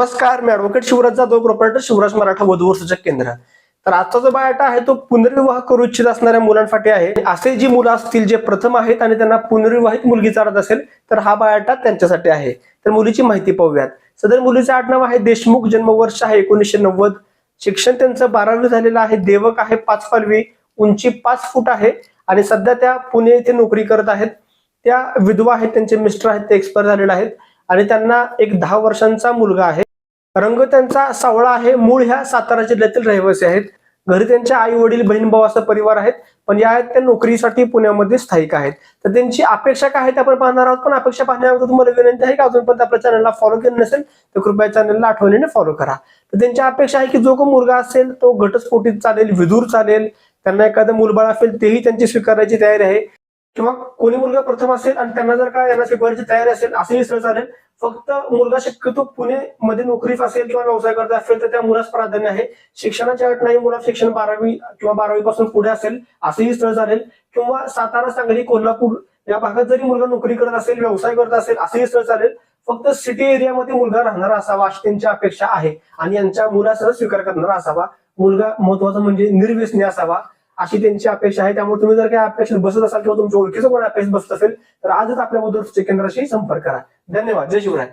नमस्कार मी advocate Shivraj Jadhav proprietor Shivraj Maratha वधूवर सूचक केंद्र. तर आजचा जो बायोटा आहे तो पुनर्विवाह करू इच्छित असणाऱ्या मुलांसाठी आहे. असे जी मुलं असतील जे प्रथम आहेत आणि त्यांना पुनर्विवाहित मुलगी चालत असेल तर हा बायोटा त्यांच्यासाठी आहे. तर मुलीची माहिती पाहूयात. सदर मुलीचे आडनाव आहे देशमुख जन्मवर्ष आहे एकोणीसशे नव्वद. शिक्षण त्यांचं बारावी झालेलं आहे देवक आहे पाच पालवी उंची पाच फूट आहे. आणि सध्या त्या पुणे येथे नोकरी करत आहेत. त्या विधवा आहेत त्यांचे मिस्टर आहेत ते एक्सपायर झालेले आहेत. आणि त्यांना एक दहा वर्षांचा मुलगा आहे. रंग त्यांचा सावळा आहे. मूळ ह्या सातारा जिल्ह्यातील रहिवासी आहेत. घरी त्यांच्या आई वडील बहीण भाऊ असा परिवार आहेत. पण या आहेत त्या नोकरीसाठी पुण्यामध्ये स्थायिक आहेत. तर त्यांची अपेक्षा काय आहे ते आपण पाहणार आहोत. पण अपेक्षा पाहण्याबद्दल तुम्हाला विनंती आहे की अजूनपर्यंत आपल्या चॅनलला फॉलो केलं नसेल तर कृपया चॅनलला आठवणीने फॉलो करा. तर त्यांची अपेक्षा आहे की जो कोण मुलगा असेल तो घटस्फोटीत चालेल विधूर चालेल त्यांना एखादं मुलबाळ असेल तेही त्यांची स्वीकारायची तयारी आहे. किंवा कोणी मुलगा प्रथम असेल आणि त्यांना जर का यांना शिकवायची तयारी असेल असंही स्थळ चालेल फक्त मुलगा शक्यतो पुणे मध्ये नोकरीत असेल किंवा व्यवसाय करत असेल तर त्या मुलास प्राधान्य आहे. शिक्षणाच्या अट नाही मुला शिक्षण बारावी किंवा बारावी पासून पुढे असेल असंही स्थळ चालेल. किंवा सातारा सांगली कोल्हापूर या भागात जरी मुलगा नोकरी करत असेल व्यवसाय करत असेल असंही स्थळ चालेल. फक्त सिटी एरियामध्ये मुलगा राहणारा असावा अशी त्यांची अपेक्षा आहे. आणि यांच्या मुलासह स्वीकार करणारा असावा. मुलगा महत्त्वाचा म्हणजे निर्व्यसनी असावा. अशी त्यांची अपेक्षा आहे. त्यामुळे तुम्ही जर काही अपेक्षेत बसत असाल किंवा तुमच्या ओळखीचं कोण अपेक्षित बसत असेल तर आजच आपल्या मधुर केंद्राशी संपर्क करा. धन्यवाद. जय शिवराय.